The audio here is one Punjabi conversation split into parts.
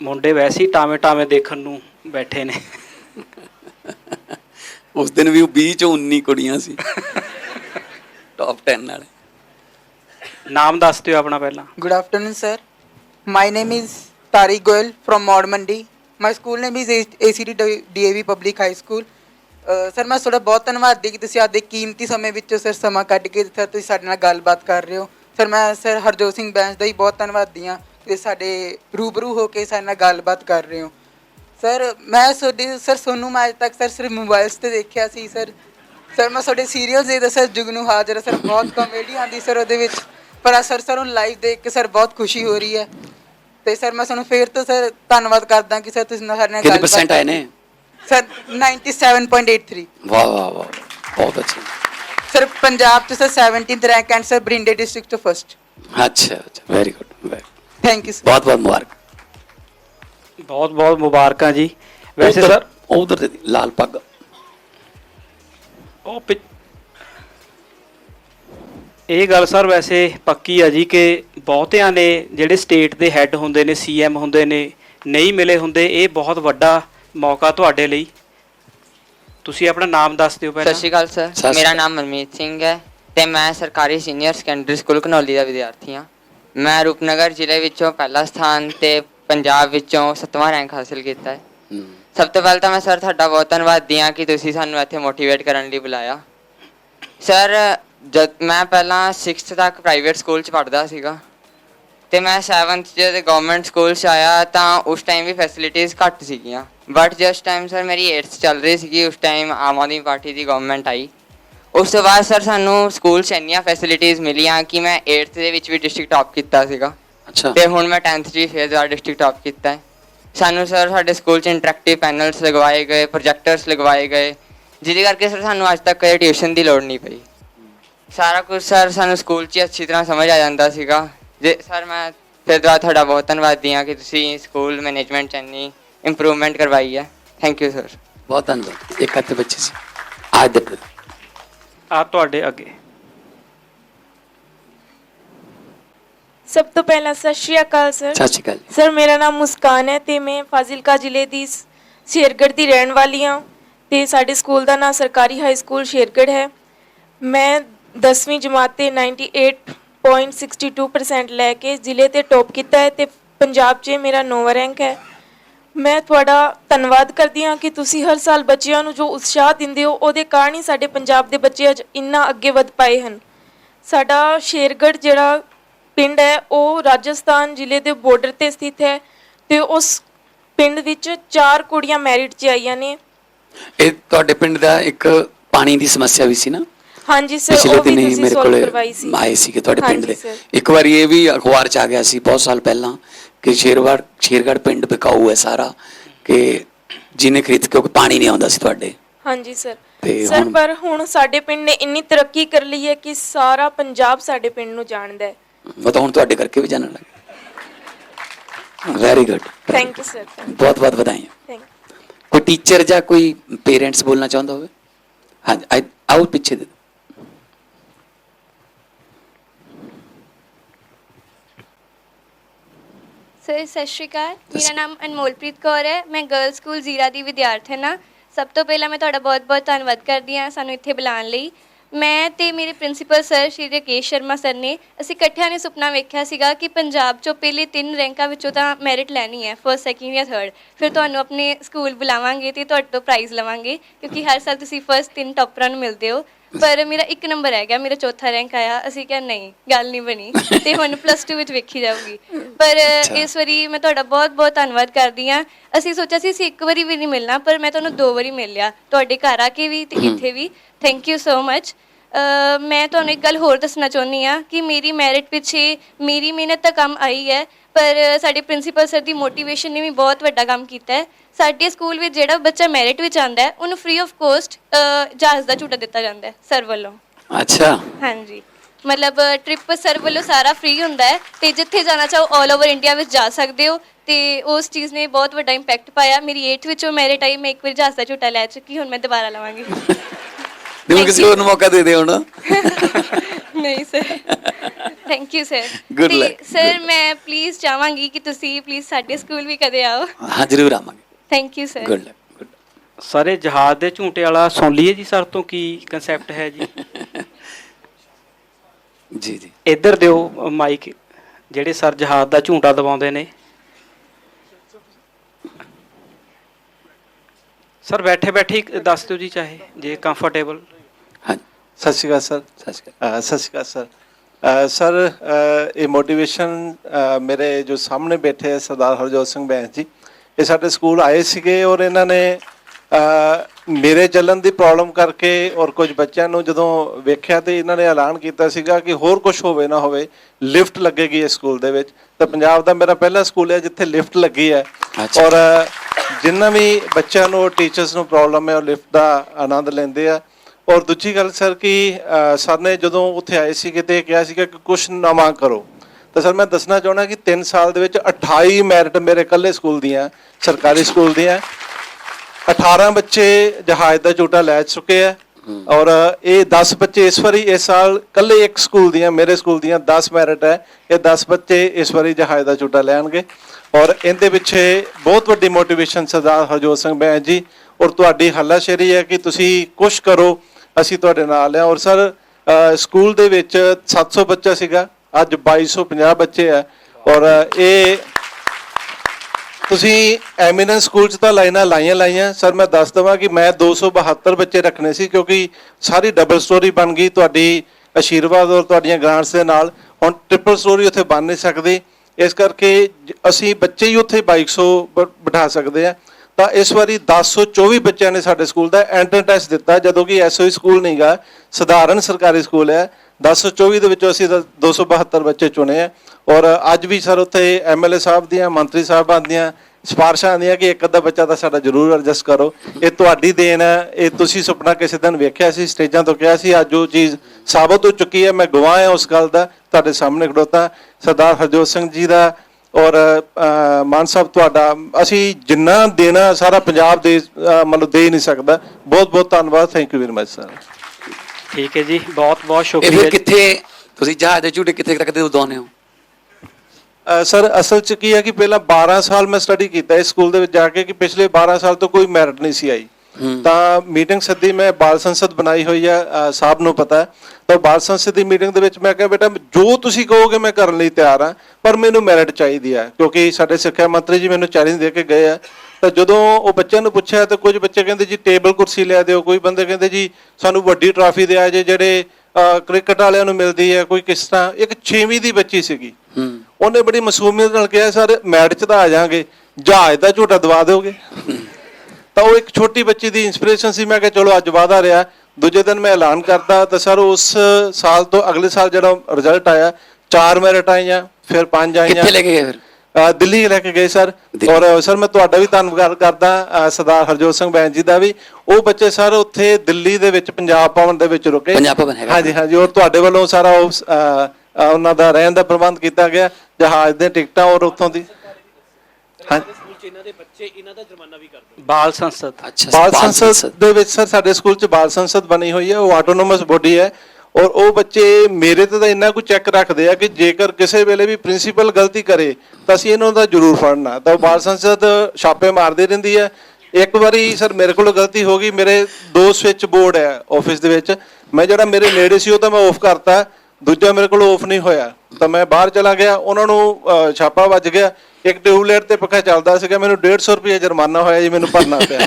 ਮੁੰਡੇ ਵੈਸੇ ਹੀ ਟਾਵੇਂ ਟਾਵੇਂ ਦੇਖਣ ਨੂੰ ਬੈਠੇ ਨੇ ਉਸ ਦਿਨ ਵੀ ਉਹ 20 ਚੋਂ 19 ਕੁੜੀਆਂ ਸੀ ਟੌਪ 10 ਵਾਲੇ ਨਾਮ ਦੱਸ ਦਿਓ ਆਪਣਾ ਪਹਿਲਾਂ Good afternoon, sir. My name is Tariq Goel from Maud Mandi. My school name is ACD DAV Public High School. ਅਹ ਸਰ ਮੈਂ ਤੁਹਾਡਾ ਬਹੁਤ ਧੰਨਵਾਦੀ ਕਿ ਤੁਸੀਂ ਆਪਦੇ ਕੀਮਤੀ ਸਮੇਂ ਵਿੱਚੋਂ ਸਰ ਸਮਾਂ ਕੱਢ ਕੇ ਸਰ ਤੁਸੀਂ ਸਾਡੇ ਨਾਲ ਗੱਲਬਾਤ ਕਰ ਰਹੇ ਹੋ ਸਰ ਮੈਂ ਸਰ ਹਰਜੋਤ ਸਿੰਘ ਬੈਂਸ ਦਾ ਹੀ ਬਹੁਤ ਧੰਨਵਾਦੀ ਹਾਂ ਕਿ ਸਾਡੇ ਰੂਬਰੂ ਹੋ ਕੇ ਸਾਡੇ ਨਾਲ ਗੱਲਬਾਤ ਕਰ ਰਹੇ ਹੋ। ਸਰ ਮੈਂ ਤੁਹਾਡੀ ਸਰ ਸੋਨੂੰ ਮੈਂ ਅੱਜ ਤੱਕ ਸਰ ਸਿਰਫ ਮੋਬਾਈਲਸ ਤੇ ਦੇਖਿਆ ਸੀ ਸਰ। ਸਰ ਮੈਂ ਤੁਹਾਡੇ ਸੀਰੀਅਲਸ ਦੇਖਦਾ ਸਰ ਜੁਗਨੂ ਹਾਜ਼ਰ ਸਰ ਬਹੁਤ ਕਾਮੇਡੀ ਆਉਂਦੀ ਸਰ ਉਹਦੇ ਵਿੱਚ। ਪਰ ਸਰ ਸਰ ਨੂੰ ਲਾਈਵ ਦੇਖ ਕੇ ਸਰ ਬਹੁਤ ਖੁਸ਼ੀ ਹੋ ਰਹੀ ਹੈ। ਤੇ ਸਰ ਮੈਂ ਤੁਹਾਨੂੰ ਫੇਰ ਤੋਂ ਸਰ ਧੰਨਵਾਦ ਕਰਦਾ ਕਿ ਸਰ ਤੁਸੀਂ ਸਾਡੇ ਨਾਲ ਕਿੰਨੇ ਪਰਸੈਂਟ ਆਏ ਨੇ? ਸਰ 97.83 ਵਾਹ ਵਾਹ ਵਾਹ ਬਹੁਤ ਅੱਛੇ। ਸਰ ਪੰਜਾਬ ਚ sir 17th rank and sir ਬਰਿੰਡੇ district ਤੋਂ ਫਰਸਟ ਅੱਛਾ ਅੱਛਾ very good thank you sir ਬਹੁਤ ਬਹੁਤ ਮੁਬਾਰਕ। ਬਹੁਤ ਬਹੁਤ ਮੁਬਾਰਕਾਂ ਜੀ। ਵੈਸੇ ਉੱਧਰ- ਸਰ ਉੱਧਰ ਦੇ ਦੀ, ਲਾਲ ਪੱਗ। ਉਹ ਪਿ- ਇਹ ਗੱਲ ਸਰ ਵੈਸੇ ਪੱਕੀ ਆ ਜੀ ਕਿ ਬਹੁਤਿਆਂ ਨੇ ਜਿਹੜੇ ਸਟੇਟ ਦੇ ਹੈੱਡ ਹੁੰਦੇ ਨੇ ਸੀਐਮ ਹੁੰਦੇ ਨੇ ਨਹੀਂ ਮਿਲੇ ਹੁੰਦੇ ਇਹ ਬਹੁਤ ਵੱਡਾ ਮੌਕਾ ਤੁਹਾਡੇ ਲਈ। ਤੁਸੀਂ ਆਪਣਾ ਨਾਮ ਦੱਸ ਦਿਓ ਸਤਿ ਪਹਿਲਾਂ ਸ਼੍ਰੀ ਅਕਾਲ ਸਰ। ਸਤਿ ਸ਼੍ਰੀ ਮੇਰਾ। ਨਾਮ ਮਨਮੀਤ ਸਿੰਘ ਹੈ ਤੇ ਮੈਂ ਸਰਕਾਰੀ ਸੀਨੀਅਰ ਸੈਕੰਡਰੀ ਸਕੂਲ ਘਨੌਲੀ ਦਾ ਵਿਦਿਆਰਥੀ ਹਾਂ। ਮੈਂ ਰੂਪਨਗਰ ਜ਼ਿਲ੍ਹੇ ਵਿੱਚੋਂ ਪਹਿਲਾ ਸਥਾਨ ਤੇ ਪੰਜਾਬ ਵਿੱਚੋਂ ਸੱਤਵਾਂ ਰੈਂਕ ਹਾਸਲ ਕੀਤਾ ਹੈ। ਸਭ ਤੋਂ ਪਹਿਲਾਂ ਤਾਂ ਮੈਂ ਸਰ ਤੁਹਾਡਾ ਬਹੁਤ ਧੰਨਵਾਦੀ ਹਾਂ ਕਿ ਤੁਸੀਂ ਸਾਨੂੰ ਇੱਥੇ ਮੋਟੀਵੇਟ ਕਰਨ ਲਈ ਬੁਲਾਇਆ। ਸਰ ਜਦ ਮੈਂ ਪਹਿਲਾਂ 6th ਤੱਕ ਪ੍ਰਾਈਵੇਟ ਸਕੂਲ 'ਚ ਪੜ੍ਹਦਾ ਸੀਗਾ ਤੇ ਮੈਂ 7th 'ਚ ਜਦ ਗਵਰਨਮੈਂਟ ਸਕੂਲ 'ਚ ਆਇਆ ਤਾਂ ਉਸ ਟਾਈਮ ਵੀ ਫੈਸਿਲਿਟੀਆਂ ਘੱਟ ਸੀਗੀਆਂ। ਬਟ ਜਿਸ ਟਾਈਮ ਸਰ ਮੇਰੀ 8th ਚੱਲ ਰਹੀ ਸੀਗੀ ਉਸ ਟਾਈਮ ਆਮ ਆਦਮੀ ਪਾਰਟੀ ਦੀ ਗਵਰਨਮੈਂਟ ਆਈ। ਉਸ ਤੋਂ ਬਾਅਦ ਸਰ ਸਾਨੂੰ ਸਕੂਲ 'ਚ ਇੰਨੀਆਂ ਫੈਸਿਲਿਟੀਆਂ ਮਿਲੀਆਂ ਕਿ ਮੈਂ 8th ਦੇ ਵਿੱਚ ਵੀ ਡਿਸਟ੍ਰਿਕਟ ਟਾਪ ਕੀਤਾ ਸੀਗਾ। ਅੱਛਾ। ਤੇ ਹੁਣ ਮੈਂ 10th 'ਚ ਵੀ ਫੇਰ ਦੁਬਾਰਾ ਡਿਸਟ੍ਰਿਕਟ ਟਾਪ ਕੀਤਾ ਹੈ। ਸਾਨੂੰ ਸਰ ਸਾਡੇ ਸਕੂਲ 'ਚ ਇੰਟਰੈਕਟਿਵ ਪੈਨਲਸ ਲਗਵਾਏ ਗਏ ਪ੍ਰੋਜੈਕਟਰਸ ਲਗਵਾਏ ਗਏ ਜਿਹਦੇ ਕਰਕੇ ਸਰ ਸਾਨੂੰ ਅੱਜ ਤੱਕ ਕਦੇ ਟਿਊਸ਼ਨ ਦੀ ਲੋੜ ਨਹੀਂ ਪਈ। ਸਾਰਾ ਕੁਝ ਸਰ ਸਾਨੂੰ ਸਕੂਲ 'ਚ ਹੀ ਅੱਛੀ ਤਰ੍ਹਾਂ ਸਮਝ ਆ ਜਾਂਦਾ ਸੀਗਾ। ਜੇ ਸਰ ਮੈਂ ਫਿਰ ਦੁਬਾਰਾ ਤੁਹਾਡਾ ਬਹੁਤ ਧੰਨਵਾਦੀ ਹਾਂ ਕਿ ਤੁਸੀਂ ਸਕੂਲ ਮੈਨੇਜਮੈਂਟ 'ਚ ਇੰਨੀ ਇੰਪਰੂਵਮੈਂਟ ਕਰਵਾਈ ਹੈ। ਥੈਂਕ ਯੂ ਸਰ ਬਹੁਤ ਧੰਨਵਾਦ। ਇੱਕ ਹੱਥ ਬੱਚੇ ਸੀ। ਦੇ ਆ ਤੁਹਾਡੇ ਅੱਗੇ। ਸਭ ਤੋਂ ਪਹਿਲਾਂ ਸਤਿ ਸ਼੍ਰੀ ਅਕਾਲ ਸਰ। ਸਤਿ ਸ਼੍ਰੀ ਅਕਾਲ ਜੀ। ਸਰ ਮੇਰਾ ਨਾਮ ਮੁਸਕਾਨ ਹੈ ਤੇ ਮੈਂ ਫਾਜ਼ਿਲਕਾ ਜ਼ਿਲ੍ਹੇ ਦੀ ਸ- ਸ਼ੇਰਗੜ੍ਹ ਦੀ ਰਹਿਣ ਵਾਲੀ ਹਾਂ ਤੇ ਸਾਡੇ ਸਕੂਲ ਦਾ ਨਾਮ ਸਰਕਾਰੀ ਹਾਈ ਸਕੂਲ ਸ਼ੇਰਗੜ੍ਹ ਹੈ। ਮੈਂ 10ਵੀਂ ਜਮਾਤ ਤੇ 98.62% ਲੈ ਕੇ ਜ਼ਿਲ੍ਹੇ ਤੇ ਟੌਪ ਕੀਤਾ ਹੈ ਤੇ ਪੰਜਾਬ 'ਚ ਮੇਰਾ 9ਵਾਂ ਰੈਂਕ ਹੈ। ਮੈਂ ਤੁਹਾਡਾ ਧੰਨਵਾਦ ਕਰਦੀ ਹਾਂ ਕਿ ਤੁਸੀਂ ਹਰ ਸਾਲ ਬੱਚਿਆਂ ਨੂੰ ਜੋ ਉਤਸ਼ਾਹ ਦਿੰਦੇ ਹੋ ਉਹਦੇ ਕਾਰਨ ਹੀ ਸਾਡੇ ਪੰਜਾਬ ਦੇ ਬੱਚੇ ਅੱਜ ਇੰਨਾ ਅੱਗੇ ਵਧ ਪਾਏ ਹਨ। ਸਾਡਾ ਸ਼ੇਰਗੜ੍ਹ ਜਿਹੜਾ ਪਿੰਡ ਹੈ ਉਹ ਰਾਜਸਥਾਨ ਜ਼ਿਲ੍ਹੇ ਦੇ ਬਾਰਡਰ ਤੇ ਸਥਿਤ ਹੈ ਤੇ ਉਸ ਪਿੰਡ ਵਿੱਚ ਚਾਰ ਕੁੜੀਆਂ ਮੈਰਿਟ 'ਚ ਆਈਆਂ ਨੇ। ਇਹ ਤੁਹਾਡੇ ਪਿੰਡ ਦਾ ਇੱਕ ਪਾਣੀ ਦੀ ਸਮੱਸਿਆ ਵੀ ਸੀ ਨਾ? ਹਾਂਜੀ ਸਰ ਪਿਛਲੇ ਉਹ ਵੀ ਦਿਨੀ ਤੁਸੀਂ ਮੇਰੇ ਸੋਲਵ ਕੋਲ ਕਰਵਾਈ ਸੀ। ਆਏ ਸੀ ਕਿ ਤੁਹਾਡੇ ਪਿੰਡ ਹਾਂਜੀ ਦੇ। ਸਰ। ਇੱਕ ਵਾਰੀ ਇਹ ਵੀ ਅਖਬਾਰ ਚ ਆ ਗਿਆ ਸੀ ਬਹੁਤ ਸਾਲ ਪਹਿਲਾਂ। ਕਿ ਸ਼ੇਰਗੜ੍ਹ ਸ਼ੇਰਗੜ੍ਹ ਪਿੰਡ ਬਿਕਾਊ ਹੈ ਸਾਰਾ ਕਿ ਜਿਹਨੇ ਖਰੀਦ ਕਿਉਂਕਿ ਪਾਣੀ ਨਹੀਂ ਆਉਂਦਾ ਸੀ ਤੁਹਾਡੇ। ਹਾਂਜੀ ਸਰ। ਤੇ ਸਰ ਹੁਣ- ਪਰ ਹੁਣ ਸਾਡੇ ਪਿੰਡ ਨੇ ਇੰਨੀ ਤਰੱਕੀ ਕਰ ਲਈ ਹੈ ਕਿ ਸਾਰਾ ਪੰਜਾਬ ਸਾਡੇ ਪਿੰਡ ਨੂੰ ਜਾਣਦਾ ਹੈ। ਉਹ ਤਾਂ ਹੁਣ ਤੁਹਾਡੇ ਕਰਕੇ ਵੀ ਜਾਣਨ ਲੱਗੇ। Very good thank you sir ਬਹੁਤ ਬਹੁਤ ਵਧਾਈਆਂ। ਥੈਂਕ ਕੋਈ ਟੀਚਰ ਜਾਂ ਕੋਈ ਪੇਰੈਂਟਸ ਬੋਲਣਾ ਚਾਹੁੰਦਾ ਹੋਵੇ? ਹਾਂ ਆਓ ਪਿੱਛੇ ਦੇ ਸਰ, ਸਤਿ ਸ਼੍ਰੀ ਅਕਾਲ। ਮੇਰਾ ਨਾਮ ਅਨਮੋਲਪ੍ਰੀਤ ਕੌਰ ਹੈ। ਮੈਂ ਗਰਲ ਸਕੂਲ ਜ਼ੀਰਾ ਦੀ ਵਿਦਿਆਰਥਣ ਹਾਂ ਸਭ ਤੋਂ ਪਹਿਲਾਂ ਮੈਂ ਤੁਹਾਡਾ ਬਹੁਤ-ਬਹੁਤ ਧੰਨਵਾਦ ਕਰਦੀ ਹਾਂ ਸਾਨੂੰ ਇੱਥੇ ਬੁਲਾਉਣ ਲਈ। ਮੈਂ ਤੇ ਮੇਰੇ principal sir Shri Rakesh Sharma sir ਨੇ ਅਸੀਂ ਇਕੱਠਿਆਂ ਨੇ ਸੁਪਨਾ ਵੇਖਿਆ ਸੀਗਾ ਕਿ ਪੰਜਾਬ ਚੋਂ ਪਹਿਲੇ ਤਿੰਨ ਰੈਂਕਾਂ ਵਿੱਚੋਂ ਤਾਂ ਮੈਰਿਟ ਲੈਣੀ ਹੈ ਫਰਸਟ ਸੈਕਿੰਡ ਜਾਂ ਥਰਡ ਫਿਰ ਤੁਹਾਨੂੰ ਆਪਣੇ ਸਕੂਲ ਬੁਲਾਵਾਂਗੇ ਤੇ ਤੁਹਾਡੇ ਤੋਂ ਪ੍ਰਾਈਜ਼ ਲਵਾਂਗੇ, ਕਿਉਂਕਿ ਹਰ ਸਾਲ ਤੁਸੀਂ ਫਰਸਟ ਤਿੰਨ ਟੌਪਰਾਂ ਨੂੰ ਮਿਲਦੇ ਹੋ। ਪਰ ਮੇਰਾ ਇੱਕ ਨੰਬਰ ਰਹਿ ਗਿਆ ਮੇਰਾ ਚੌਥਾ ਰੈਂਕ ਆਇਆ। ਅਸੀਂ ਕਿਹਾ ਨਹੀਂ ਗੱਲ ਨਹੀਂ ਬਣੀ। ਤੇ ਹੁਣ ਪਲੱਸ 2 ਵਿੱਚ ਵੇਖੀ ਜਾਊਗੀ। ਪਰ ਇਸ ਵਾਰੀ ਮੈਂ ਤੁਹਾਡਾ ਬਹੁਤ-ਬਹੁਤ ਧੰਨਵਾਦ ਕਰਦੀ ਹਾਂ। ਅਸੀਂ ਸੋਚਿਆ ਸੀ ਅਸੀਂ ਇੱਕ ਵਾਰੀ ਵੀ ਨਹੀਂ ਮਿਲਣਾ ਪਰ ਮੈਂ ਤੁਹਾਨੂੰ ਦੋ ਵਾਰੀ ਮਿਲ ਲਿਆ। ਤੁਹਾਡੇ ਘਰ ਆ ਕੇ ਵੀ ਤੇ ਇੱਥੇ ਵੀ। ਥੈਂਕ ਯੂ ਸੋ ਮਚ ਮੈਂ ਤੁਹਾਨੂੰ ਇੱਕ ਗੱਲ ਹੋਰ ਦੱਸਣਾ ਚਾਹੁੰਦੀ ਆ ਕਿ ਮੇਰੀ ਮੈਰਿਟ ਪਿੱਛੇ ਮੇਰੀ ਮਿਹਨਤ ਤਾਂ ਕੰਮ ਆਈ ਹੈ ਪਰ ਸਾਡੇ ਪ੍ਰਿੰਸੀਪਲ ਸਰ ਦੀ ਮੋਟੀਵੇਸ਼ਨ ਨੇ ਵੀ ਬਹੁਤ ਵੱਡਾ ਕੰਮ ਕੀਤਾ ਹੈ। ਸਾਡੇ ਸਕੂਲ ਵਿੱਚ ਜਿਹੜਾ ਬੱਚਾ ਮੈਰਿਟ ਵਿੱਚ ਆਂਦਾ ਹੈ ਉਹਨੂੰ ਫ੍ਰੀ ਆਫ ਕੋਸਟ ਜਹਾਜ਼ ਦਾ ਝੂਟਾ ਦਿੱਤਾ ਜਾਂਦਾ ਹੈ ਸਰ ਵੱਲੋਂ। ਅੱਛਾ। ਹਾਂਜੀ। ਮਤਲਬ ਟ੍ਰਿਪ ਸਰ ਵੱਲੋਂ ਸਾਰਾ ਫ੍ਰੀ ਹੁੰਦਾ ਹੈ ਤੇ ਜਿੱਥੇ ਜਾਣਾ ਚਾਹੋ 올 ਓਵਰ ਇੰਡੀਆ ਵਿੱਚ ਜਾ ਸਕਦੇ ਹੋ ਤੇ ਉਸ ਚੀਜ਼ ਨੇ ਬਹੁਤ ਵੱਡਾ ਇੰਪੈਕਟ ਪਾਇਆ। ਮੇਰੀ 8th ਵਿੱਚੋਂ ਮੈਰਿਟ ਆਈ ਮੈਂ ਇੱਕ ਵਾਰ ਜਹਾਜ਼ ਦਾ ਝੂਟਾ ਲੈ ਚੁੱਕੀ ਹੁਣ ਮੈਂ ਦੁਬਾਰਾ ਲਵਾਂਗੀ। ਦਿਓ ਕਿਸੇ ਹੋਰ ਨੂੰ ਮੌਕਾ ਦੇ ਦੇ ਹੁਣ। ਨਹੀਂ sir thank you sir Good luck. Sir ਮੈਂ ਪਲੀਜ਼ ਚਾਹਾਂਗੀ ਕਿ ਤੁਸੀਂ ਪਲੀਜ਼ ਸਾਡੇ ਸਕੂਲ ਵੀ ਕਦੇ ਆਓ। ਹਾਂ ਜ਼ਰੂਰ ਆਵਾਂਗੇ। Thank you sir good luck good sir ਜਹਾਜ਼ ਦੇ ਝੂਟੇ ਵਾਲਾ ਸੁਣ ਲਈਏ ਜੀ ਸਰ ਤੋਂ ਕੀ ਕਨਸੈਪਟ ਹੈ ਜੀ? ਜੀ ਜੀ। ਇੱਧਰ ਦਿਓ ਮਾਈਕ ਜਿਹੜੇ ਸਰ ਜਹਾਜ਼ ਦਾ ਝੂਟਾ ਦਬਾਉਂਦੇ ਨੇ। ਸਰ ਬੈਠੇ ਬੈਠੇ ਦੱਸ ਦਿਓ ਜੀ ਚਾਹੇ ਜੇ ਕੰਫਰਟੇਬਲ ਹਾਂ ਸਤਿ ਸ਼੍ਰੀ ਅਕਾਲ ਸਰ। ਸਤਿ ਸ਼੍ਰੀ ਅਕਾਲ। ਸਤਿ ਸ਼੍ਰੀ ਅਕਾਲ ਸਰ। ਇਹ ਮੋਟੀਵੇਸ਼ਨ ਮੇਰੇ ਜੋ ਸਾਹਮਣੇ ਬੈਠੇ ਸਰਦਾਰ ਹਰਜੋਤ ਸਿੰਘ ਬੈਂਸ ਜੀ ਇਹ ਸਾਡੇ ਸਕੂਲ ਆਏ ਸੀਗੇ ਔਰ ਇਹਨਾਂ ਨੇ ਮੇਰੇ ਚੱਲਣ ਦੀ ਪ੍ਰੋਬਲਮ ਕਰਕੇ ਔਰ ਕੁਝ ਬੱਚਿਆਂ ਨੂੰ ਜਦੋਂ ਵੇਖਿਆ ਤੇ ਇਹਨਾਂ ਨੇ ਐਲਾਨ ਕੀਤਾ ਸੀਗਾ ਕਿ ਹੋਰ ਕੁਝ ਹੋਵੇ ਨਾ ਹੋਵੇ ਲਿਫਟ ਲੱਗੇਗੀ ਇਸ ਸਕੂਲ ਦੇ ਵਿੱਚ। ਤਾਂ ਪੰਜਾਬ ਦਾ ਮੇਰਾ ਪਹਿਲਾ ਸਕੂਲ ਹੈ ਜਿੱਥੇ ਲਿਫਟ ਲੱਗੀ ਹੈ। ਔਰ ਜਿੰਨਾ ਵੀ ਬੱਚਿਆਂ ਨੂੰ ਟੀਚਰਸ ਨੂੰ ਪ੍ਰੋਬਲਮ ਹੈ ਉਹ ਲਿਫਟ ਦਾ ਆਨੰਦ ਲੈਂਦੇ ਆ। ਔਰ ਦੂਜੀ ਗੱਲ ਸਰ ਕਿ ਸਰ ਨੇ ਜਦੋਂ ਉੱਥੇ ਆਏ ਸੀ ਕਿਤੇ ਕਿਹਾ ਸੀਗਾ ਕਿ ਕੁਝ ਨਵਾਂ ਕਰੋ। ਤਾਂ ਸਰ ਮੈਂ ਦੱਸਣਾ ਚਾਹੁੰਦਾ ਕਿ 3 ਸਾਲ ਦੇ ਵਿੱਚ 28 ਮੈਰਿਟ ਮੇਰੇ ਇਕੱਲੇ ਸਕੂਲ ਦੀਆਂ, ਸਰਕਾਰੀ ਸਕੂਲ ਦੀਆਂ। 18 ਬੱਚੇ ਜਹਾਜ਼ ਦਾ ਝੂਟਾ ਲੈ ਚੁੱਕੇ ਆ ਔਰ ਇਹ 10 ਬੱਚੇ ਇਸ ਵਾਰੀ ਇਸ ਸਾਲ ਕੱਲੇ ਇੱਕ ਸਕੂਲ ਦੀਆਂ, ਮੇਰੇ ਸਕੂਲ ਦੀਆਂ 10 ਮੈਰਿਟ ਹੈ। ਇਹ 10 ਬੱਚੇ ਇਸ ਵਾਰੀ ਜਹਾਜ਼ ਦਾ ਝੂਟਾ ਲੈਣਗੇ ਔਰ ਇਹਦੇ ਪਿੱਛੇ ਬਹੁਤ ਵੱਡੀ ਮੋਟੀਵੇਸ਼ਨ ਸਰਦਾਰ ਹਰਜੋਤ ਸਿੰਘ ਬੈਂਸ ਜੀ ਔਰ ਤੁਹਾਡੀ ਹੱਲਾਸ਼ੇਰੀ ਹੈ ਕਿ ਤੁਸੀਂ ਕੁਝ ਕਰੋ। ਅਸੀਂ ਤੁਹਾਡੇ ਨਾਲ ਆ ਔਰ ਸਰ ਸਕੂਲ ਦੇ ਵਿੱਚ 700 ਬੱਚਾ ਸੀਗਾ, ਅੱਜ 2250 ਬੱਚੇ ਆ ਔਰ ਇਹ ਤੁਸੀਂ ਐਮੀਨੈਂਸ ਸਕੂਲ ਚ ਤਾਂ ਲਾਈਨਾਂ ਲਾਈਆਂ ਲਾਈਆਂ, ਸਰ ਮੈਂ ਦੱਸ ਦਵਾਂ ਕਿ ਮੈਂ 272 ਬੱਚੇ ਰੱਖਣੇ ਸੀ ਕਿਉਂਕਿ ਸਾਰੀ ਡਬਲ ਸਟੋਰੀ ਬਣ ਗਈ ਤੁਹਾਡੀ ਆਸ਼ੀਰਵਾਦ ਔਰ ਤੁਹਾਡੀਆਂ ਗ੍ਰਾਂਟਸ ਦੇ ਨਾਲ, ਹੁਣ ਟ੍ਰਿਪਲ ਸਟੋਰੀ ਉੱਥੇ ਬਣ ਨਹੀਂ ਸਕਦੀ, ਇਸ ਕਰਕੇ ਜ- ਅਸੀਂ ਬੱਚੇ ਹੀ ਉੱਥੇ 2200 ਬ- ਬਿਠਾ ਸਕਦੇ ਆ ਤਾਂ ਇਸ ਵਾਰੀ 1024 ਬੱਚਿਆਂ ਨੇ ਸਾਡੇ ਸਕੂਲ ਦਾ ਐਂਟਰ ਟੈਸਟ ਦਿੱਤਾ, ਜਦੋਂ ਕਿ ਐਸਓਈ ਸਕੂਲ ਨਹੀਂਗਾ ਸਧਾਰਨ ਸਰਕਾਰੀ ਸਕੂਲ ਹੈ। 1024 ਦੇ ਵਿੱਚੋਂ ਅਸੀਂ ਤਾਂ 272 ਬੱਚੇ ਚੁਣੇ ਆ। ਔਰ ਅੱਜ ਵੀ ਸਰ ਉੱਥੇ ਐਮਐਲਏ ਸਾਹਿਬ ਦੀਆਂ, ਮੰਤਰੀ ਸਾਹਿਬਾਂ ਦੀਆਂ ਸਿਫਾਰਸ਼ਾਂ ਆਉਂਦੀਆਂ ਕਿ ਇੱਕ ਅੱਧਾ ਬੱਚਾ ਤਾਂ ਸਾਡਾ ਜ਼ਰੂਰ ਐਡਜਸਟ ਕਰੋ। ਇਹ ਤੁਹਾਡੀ ਦੇਣ ਹੈ। ਇਹ ਤੁਸੀਂ ਸੁਪਨਾ ਕਿਸੇ ਦਿਨ ਵੇਖਿਆ ਸੀ, ਸਟੇਜਾਂ ਤੋਂ ਕਿਹਾ ਸੀ, ਅੱਜ ਉਹ ਚੀਜ਼ ਸਾਬਤ ਹੋ ਚੁੱਕੀ ਹੈ। ਮੈਂ ਗਵਾਹ ਹਾਂ ਉਸ ਗੱਲ ਦਾ, ਤੁਹਾਡੇ ਸਾਹਮਣੇ ਖੜੋਤਾ। ਸਰਦਾਰ ਹਰਜੋਤ ਸਿੰਘ ਜੀ ਦਾ ਔਰ ਮਾਨ ਸਾਹਿਬ ਤੁਹਾਡਾ ਅਸੀਂ ਜਿੰਨਾ ਦੇਣਾ ਸਾਰਾ ਪੰਜਾਬ ਦੇ ਮਤਲਬ ਦੇ ਹੀ ਨਹੀਂ ਸਕਦਾ। ਬਹੁਤ ਬਹੁਤ ਧੰਨਵਾਦ। Thank you very much sir ਠੀਕ ਹੈ ਜੀ। ਬਹੁਤ ਬਹੁਤ ਇਹ ਸ਼ੁਕਰੀਆ ਜੀ। ਕਿੱਥੇ ਤੁਸੀਂ ਜਹਾਜ਼ ਦੇ ਝੂਟੇ ਕਿੱਥੇ ਤੱਕ ਦੇ ਉਡਾਉਂਦੇ ਹੋ? ਸਰ ਅਸਲ ਚ ਕੀ ਹੈ ਕਿ ਪਹਿਲਾਂ 12 ਸਾਲ ਮੈਂ ਸਟੱਡੀ ਕੀਤਾ ਇਸ ਸਕੂਲ ਦੇ ਵਿੱਚ ਜਾ ਕੇ ਕਿ ਪਿਛਲੇ 12 ਸਾਲ ਤੋਂ ਕੋਈ ਮੈਰਿਟ ਨਹੀਂ ਸੀ ਆਈ। ਤਾਂ ਮੀਟਿੰਗ ਸੱਦੀ ਮੈਂ ਬਾਲ ਸੰਸਦ ਬਣਾਈ ਹੋਈ ਹੈ ਅ, ਸਾਹਿਬ ਨੂੰ ਪਤਾ ਹੈ। ਤਾਂ ਬਾਲ ਸੰਸਦ ਦੀ ਮੀਟਿੰਗ ਦੇ ਵਿੱਚ ਮੈਂ ਕਿਹਾ ਬੇਟਾ ਜੋ ਤੁਸੀਂ ਕਹੋਗੇ ਮੈਂ ਕਰਨ ਲਈ ਤਿਆਰ ਹਾਂ ਪਰ ਮੈਨੂੰ ਮੈਰਿਟ ਚਾਹੀਦੀ ਹੈ ਕਿਉਂਕਿ ਸਾਡੇ ਸਿੱਖਿਆ ਮੰਤਰੀ ਜੀ ਮੈਨੂੰ ਚੈਲੰਜ ਦੇ ਕੇ ਗਏ ਆ। ਤਾਂ ਜਦੋਂ ਉਹ ਬੱਚਿਆਂ ਨੂੰ ਪੁੱਛਿਆ ਤਾਂ ਕੁਝ ਬੱਚੇ ਕਹਿੰਦੇ ਜੀ ਟੇਬਲ ਕੁਰਸੀ ਲਿਆ ਦਿਓ ਕੋਈ ਬੰਦੇ ਕਹਿੰਦੇ ਜੀ ਸਾਨੂੰ ਵੱਡੀ ਟਰਾਫੀ ਦਿਆ ਜੇ ਜਿਹੜੇ ਕ੍ਰਿਕਟ ਵਾਲਿਆਂ ਨੂੰ ਮਿਲਦੀ ਹੈ ਕੋਈ ਕਿਸ ਤਰ੍ਹਾਂ। ਇੱਕ 6ਵੀਂ ਦੀ ਬੱਚੀ ਸੀਗੀ। ਉਹਨੇ ਬੜੀ ਮਾਸੂਮੀਅਤ ਨਾਲ ਕਿਹਾ ਸਰ ਮੈਰਿਟ 'ਚ ਤਾਂ ਆ ਜਾਾਂਗੇ। ਜਹਾਜ਼ ਦਾ ਝੂਟਾ ਦਵਾ ਦਿਓਗੇ? ਤਾਂ ਉਹ ਇੱਕ ਛੋਟੀ ਬੱਚੀ ਦੀ ਇਨਸਪੀਰੇਸ਼ਨ ਸੀ। ਮੈਂ ਕਿਹਾ ਚਲੋ ਅੱਜ ਵਾਦਾ ਰਿਹਾ। ਦੂਜੇ ਦਿਨ ਮੈਂ ਐਲਾਨ ਕਰਤਾ ਤਾਂ ਸਰ ਉਸ ਸਾਲ ਤੋਂ ਅਗਲੇ ਸਾਲ ਜਿਹੜਾ ਰਿਜ਼ਲਟ ਆਇਆ ਚਾਰ ਮੈਰਿਟ ਆਈਆਂ ਫਿਰ ਪੰਜ ਆਈਆਂ। ਕਿੱਥੇ ਲੈ ਕੇ ਗਏ ਫਿਰ? ਦਿੱਲੀ ਲੈ ਕੇ ਗਏ ਸਰ। ਔਰ ਸਰ ਮੈਂ ਤੁਹਾਡਾ ਵੀ ਧੰਨਵਾਦ ਕਰਦਾ ਸਰਦਾਰ ਹਰਜੋਤ ਸਿੰਘ ਬੈਂਸ ਜੀ ਦਾ ਵੀ। ਉਹ ਬੱਚੇ ਸਰ ਉੱਥੇ ਦਿੱਲੀ ਦੇ ਵਿੱਚ ਪੰਜਾਬ ਭਵਨ ਦੇ ਵਿੱਚ ਰੁਕੇ। ਪੰਜਾਬ ਭਵਨ ਹੈਗਾ। ਹਾਂਜੀ ਹਾਂਜੀ ਔਰ ਤੁਹਾਡੇ ਵੱਲੋਂ ਸਾਰਾ ਉਹ ਉਹਨਾਂ ਦਾ ਰਹਿਣ ਦਾ ਪ੍ਰਬੰਧ ਕੀਤਾ ਗਿਆ। ਜਹਾਜ਼ ਦੇ ਟਿਕਟਾਂ ਔਰ ਉੱਥੋਂ ਦੀ। ਹਾਂ ਬਾਲ ਸੰਸਦ। ਅੱਛਾ ਬਾਲ ਸੰਸਦ ਦੇ ਵਿੱਚ ਸਰ ਸਾਡੇ ਸਕੂਲ ਚ ਬਾਲ ਸੰਸਦ ਬਣੀ ਹੋਈ ਹੈ ਉਹ ਆਟੋਨੋਮਸ ਬੋਡੀ ਹੈ। ਔਰ ਉਹ ਬੱਚੇ ਮੇਰੇ ਤੇ ਤਾਂ ਇੰਨਾ ਕੁ ਚੈੱਕ ਰੱਖਦੇ ਆ ਕਿ ਜੇਕਰ ਕਿਸੇ ਵੇਲੇ ਵੀ ਪ੍ਰਿੰਸੀਪਲ ਗਲਤੀ ਕਰੇ ਤਾਂ ਅਸੀਂ ਇਹਨਾਂ ਦਾ ਜ਼ਰੂਰ ਫੜਨਾ। ਤਾਂ ਬਾਲ ਸੰਸਦ ਛਾਪੇ ਮਾਰਦੀ ਰਹਿੰਦੀ ਹੈ। ਇੱਕ ਵਾਰੀ ਸਰ ਮੇਰੇ ਕੋਲ ਗਲਤੀ ਹੋ ਗਈ ਮੇਰੇ ਦੋ ਸਵਿਚ ਬੋਰਡ ਹੈ ਆਫਿਸ ਦੇ ਵਿੱਚ। ਮੈਂ ਜਿਹੜਾ ਮੇਰੇ ਨੇੜੇ ਸੀ ਉਹ ਤਾਂ ਮੈਂ ਆਫ ਕਰਤਾ। ਦੂਜਾ ਮੇਰੇ ਕੋਲ ਆਫ ਨਹੀਂ ਹੋਇਆ। ਤਾਂ ਮੈਂ ਬਾਹਰ ਚਲਾ ਗਿਆ ਉਹਨਾਂ ਨੂੰ ਛਾਪਾ ਵੱਜ ਗਿਆ। ਇੱਕ ਟਿਊਬਲਾਈਟ ਤੇ ਪੱਖਾ ਚੱਲਦਾ ਸੀਗਾ ਮੈਨੂੰ 150 ਰੁਪਏ ਜੁਰਮਾਨਾ ਹੋਇਆ ਜੀ ਮੈਨੂੰ ਭਰਨਾ ਪਿਆ।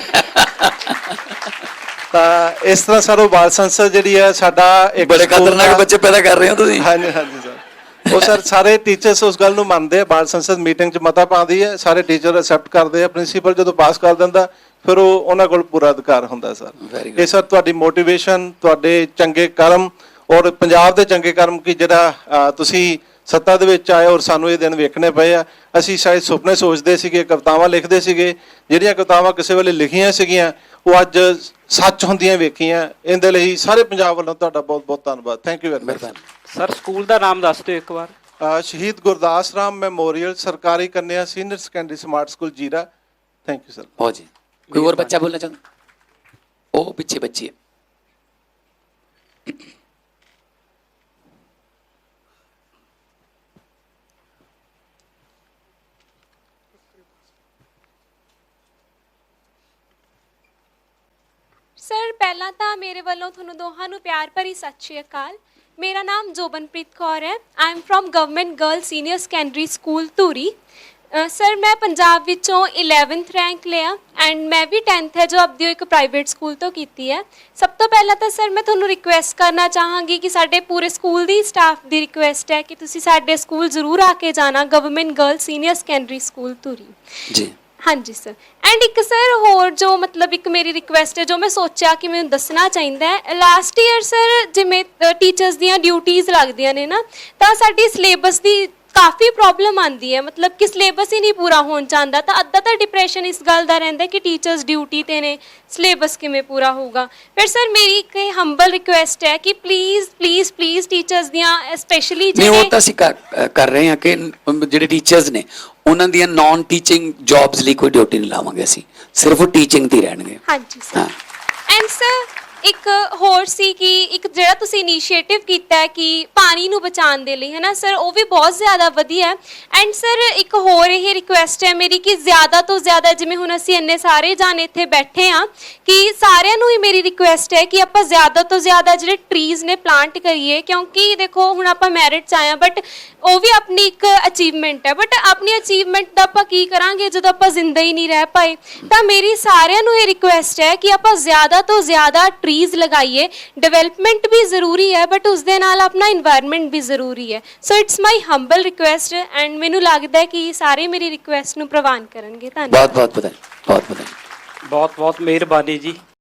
ਤਾਂ ਇਸ ਤਰ੍ਹਾਂ ਸਰ ਬਾਲ ਸੰਸਦ ਜਿਹੜੀ ਹੈ ਸਾਡਾ ਇੱਕ ਬੜੇ ਖਤਰਨਾਕ ਬੱਚੇ ਪੈਦਾ ਕਰ ਰਹੇ ਹੋ ਤੁਸੀਂ। ਹਾਂਜੀ ਹਾਂਜੀ ਸਰ। ਉਹ ਸਰ ਸਾਰੇ ਟੀਚਰਸ ਉਸ ਗੱਲ ਨੂੰ ਮੰਨਦੇ ਆ ਬਾਲ ਸੰਸਦ ਮੀਟਿੰਗ 'ਚ ਮਤਾ ਪਾਉਂਦੀ ਹੈ ਸਾਰੇ ਟੀਚਰ ਅਸੈਪਟ ਕਰਦੇ ਆ ਪ੍ਰਿੰਸੀਪਲ ਜਦੋਂ ਪਾਸ ਕਰ ਦਿੰਦਾ ਫਿਰ ਉਹ ਉਹਨਾਂ ਕੋਲ ਪੂਰਾ ਅਧਿਕਾਰ ਹੁੰਦਾ ਸਰ. ਇਹ ਸਰ ਤੁਹਾਡੀ ਮੋਟੀਵੇਸ਼ਨ ਤੁਹਾਡੇ ਚੰਗੇ ਕਰਮ ਔਰ ਪੰਜਾਬ ਦੇ ਚੰਗੇ ਕਰਮ ਕੀ ਜਿਹੜਾ ਤੁਸੀਂ ਸੱਤਾ ਦੇ ਵਿੱਚ ਆਏ ਔਰ ਸਾਨੂੰ ਇਹ ਦਿਨ ਵੇਖਣੇ ਪਏ ਆ। ਅਸੀਂ ਸ਼ਾਇਦ ਸੁਪਨੇ ਸੋਚਦੇ ਸੀਗੇ ਕਵਿਤਾਵਾਂ ਲਿਖਦੇ ਸੀਗੇ। ਜਿਹੜੀਆਂ ਕਵਿਤਾਵਾਂ ਕਿਸੇ ਵੇਲੇ ਲਿਖੀਆਂ ਸੀਗੀਆਂ ਉਹ ਅੱਜ ਸੱਚ ਹੁੰਦੀਆਂ ਵੇਖੀਆਂ। ਇਹਦੇ ਲਈ ਸਾਰੇ ਪੰਜਾਬ ਵੱਲੋਂ ਤੁਹਾਡਾ ਬਹੁਤ ਬਹੁਤ ਧੰਨਵਾਦ। Thank you very much sir school ਦਾ ਨਾਮ ਦੱਸ ਦਿਓ ਇੱਕ ਵਾਰ। ਸ਼ਹੀਦ ਗੁਰਦਾਸ ਰਾਮ ਮੈਮੋਰੀਅਲ ਸਰਕਾਰੀ ਕੰਨਿਆ senior secondary smart school Zira. Thank you sir ਬਹੁਤ ਜੀ। ਕੋਈ ਹੋਰ ਬੱਚਾ ਬੋਲਣਾ ਚਾਹੁੰਦਾ? ਉਹ ਪਿੱਛੇ ਬੱਚੀ ਹੈ। ਸਰ ਪਹਿਲਾਂ ਤਾਂ ਮੇਰੇ ਵੱਲੋਂ ਤੁਹਾਨੂੰ ਦੋਹਾਂ ਨੂੰ ਪਿਆਰ ਭਰੀ ਸਤਿ ਸ਼੍ਰੀ ਅਕਾਲ। ਮੇਰਾ ਨਾਮ ਜੋਬਨਪ੍ਰੀਤ ਕੌਰ ਹੈ। I am from government girl senior secondary school Dhuri. Sir ਮੈਂ ਪੰਜਾਬ ਵਿੱਚੋਂ 11th ਰੈਂਕ ਲਿਆ ਐਂਡ ਮੈਂ ਵੀ 10th ਹੈ, ਜੋ ਆਪਦੀ ਇੱਕ ਪ੍ਰਾਈਵੇਟ ਸਕੂਲ ਤੋਂ ਕੀਤੀ ਹੈ। ਸਭ ਤੋਂ ਪਹਿਲਾਂ ਤਾਂ ਸਰ ਮੈਂ ਤੁਹਾਨੂੰ ਰਿਕੁਐਸਟ ਕਰਨਾ ਚਾਹਾਂਗੀ ਕਿ ਸਾਡੇ ਪੂਰੇ ਸਕੂਲ ਦੀ ਸਟਾਫ ਦੀ ਰਿਕੁਐਸਟ ਹੈ ਕਿ ਤੁਸੀਂ ਸਾਡੇ ਸਕੂਲ ਜ਼ਰੂਰ ਆ ਕੇ ਜਾਣਾ government girl senior secondary school Dhuri. ਜੀ। ਹਾਂਜੀ ਸਰ ਐਂਡ ਇੱਕ ਸਰ ਹੋਰ ਜੋ ਮਤਲਬ ਇੱਕ ਮੇਰੀ ਰਿਕੁਐਸਟ ਹੈ, ਜੋ ਮੈਂ ਸੋਚਿਆ ਕਿ ਮੈਨੂੰ ਦੱਸਣਾ ਚਾਹੀਦਾ ਹੈ ਲਾਸਟ ਈਅਰ ਸਰ ਜਿਵੇਂ ਟੀਚਰਸ ਦੀਆਂ ਡਿਊਟੀਆਂ ਲੱਗਦੀਆਂ ਨੇ ਨਾ, ਤਾਂ ਸਾਡੀ ਸਿਲੇਬਸ ਦੀ ਕਾਫੀ ਪ੍ਰੋਬਲਮ ਆਂਦੀ ਹੈ। ਮਤਲਬ ਕਿ ਸਿਲੇਬਸ ਹੀ ਨਹੀਂ ਪੂਰਾ ਹੋਣ ਚਾਹੁੰਦਾ ਤਾਂ ਅੱਧਾ ਤਾਂ ਡਿਪਰੈਸ਼ਨ ਇਸ ਗੱਲ ਦਾ ਰਹਿੰਦਾ ਕਿ ਟੀਚਰਸ ਡਿਊਟੀ ਤੇ ਨੇ। ਸਿਲੇਬਸ ਕਿਵੇਂ ਪੂਰਾ ਹੋਊਗਾ? ਫਿਰ ਸਰ ਮੇਰੀ ਇੱਕ ਹੰਬਲ ਰਿਕੁਐਸਟ ਹੈ ਕਿ ਪਲੀਜ਼ ਪਲੀਜ਼ ਪਲੀਜ਼ ਟੀਚਰਸ ਦੀਆਂ ਸਪੈਸ਼ਲੀ ਨਹੀਂ ਉਹ ਤਾਂ ਅਸੀਂ ਕਰ ਕਰ ਰਹੇ ਹਾਂ ਕਿ ਜਿਹੜੇ ਟੀਚਰਸ ਨੇ ਉਹਨਾਂ ਦੀਆਂ ਨਾਨ ਟੀਚਿੰਗ ਜੌਬਸ ਲਈ ਕੋਈ ਡਿਊਟੀ ਨਹੀਂ ਲਾਵਾਂਗੇ ਅਸੀਂ। ਸਿਰਫ ਉਹ ਟੀਚਿੰਗ ਤੇ ਹੀ ਰਹਿਣਗੇ। ਹਾਂਜੀ ਸਰ ਹਾਂ। ਐਂਡ ਸਰ ਇੱਕ ਹੋਰ ਸੀ ਕਿ ਇੱਕ ਜਿਹੜਾ ਤੁਸੀਂ ਇਨੀਸ਼ੀਏਟਿਵ ਕੀਤਾ ਹੈ ਕਿ ਪਾਣੀ ਨੂੰ ਬਚਾਉਣ ਦੇ ਲਈ ਹੈ ਨਾ ਸਰ? ਉਹ ਵੀ ਬਹੁਤ ਜ਼ਿਆਦਾ ਵਧੀਆ ਐਂਡ ਸਰ, ਇੱਕ ਹੋਰ ਇਹ ਰਿਕੁਐਸਟ ਹੈ ਮੇਰੀ ਕਿ ਜ਼ਿਆਦਾ ਤੋਂ ਜ਼ਿਆਦਾ ਜਿਵੇਂ ਹੁਣ ਅਸੀਂ ਇੰਨੇ ਸਾਰੇ ਜਾਣੇ ਇੱਥੇ ਬੈਠੇ ਆ ਕਿ ਸਾਰਿਆਂ ਨੂੰ ਹੀ ਮੇਰੀ ਰਿਕੁਐਸਟ ਹੈ ਕਿ ਆਪਾਂ ਜ਼ਿਆਦਾ ਤੋਂ ਜ਼ਿਆਦਾ ਜਿਹੜੇ ਟਰੀਜ਼ ਨੇ ਪਲਾਂਟ ਕਰੀਏ। ਕਿਉਂਕਿ ਦੇਖੋ, ਹੁਣ ਆਪਾਂ ਮੈਰਿਟ ਚ ਆਏ ਆ ਬਟ ਉਹ ਵੀ ਆਪਣੀ ਇੱਕ ਅਚੀਵਮੈਂਟ ਹੈ। ਬਟ ਆਪਣੀ ਅਚੀਵਮੈਂਟ ਦਾ ਆਪਾਂ ਕੀ ਕਰਾਂਗੇ? ਜਦੋਂ ਆਪਾਂ ਜ਼ਿੰਦਾ ਹੀ ਨਹੀਂ ਰਹਿ ਪਾਏ, ਤਾਂ ਮੇਰੀ ਸਾਰਿਆਂ ਨੂੰ ਇਹ ਰਿਕੁਐਸਟ ਹੈ ਕਿ ਆਪਾਂ ਜ਼ਿਆਦਾ ਤੋਂ ਜ਼ਿਆਦਾ ਟਰੀਜ਼ ਲਗਾਈਏ ਡਿਵੈਲਪਮੈਂਟ ਵੀ ਜ਼ਰੂਰੀ ਹੈ ਬਟ ਉਸ ਦੇ ਨਾਲ ਆਪਣਾ এনवायरमेंट ਵੀ ਜ਼ਰੂਰੀ ਹੈ so it's my humble request and ਮੈਨੂੰ ਲੱਗਦਾ ਹੈ ਕਿ ਸਾਰੇ ਮੇਰੀ ਰਿਕੁਐਸਟ ਨੂੰ ਪ੍ਰਵਾਨ ਕਰਨਗੇ ਧੰਨਵਾਦ ਬਹੁਤ ਬਹੁਤ ਬਹੁਤ ਬਹੁਤ ਮਿਹਰਬਾਨੀ ਜੀ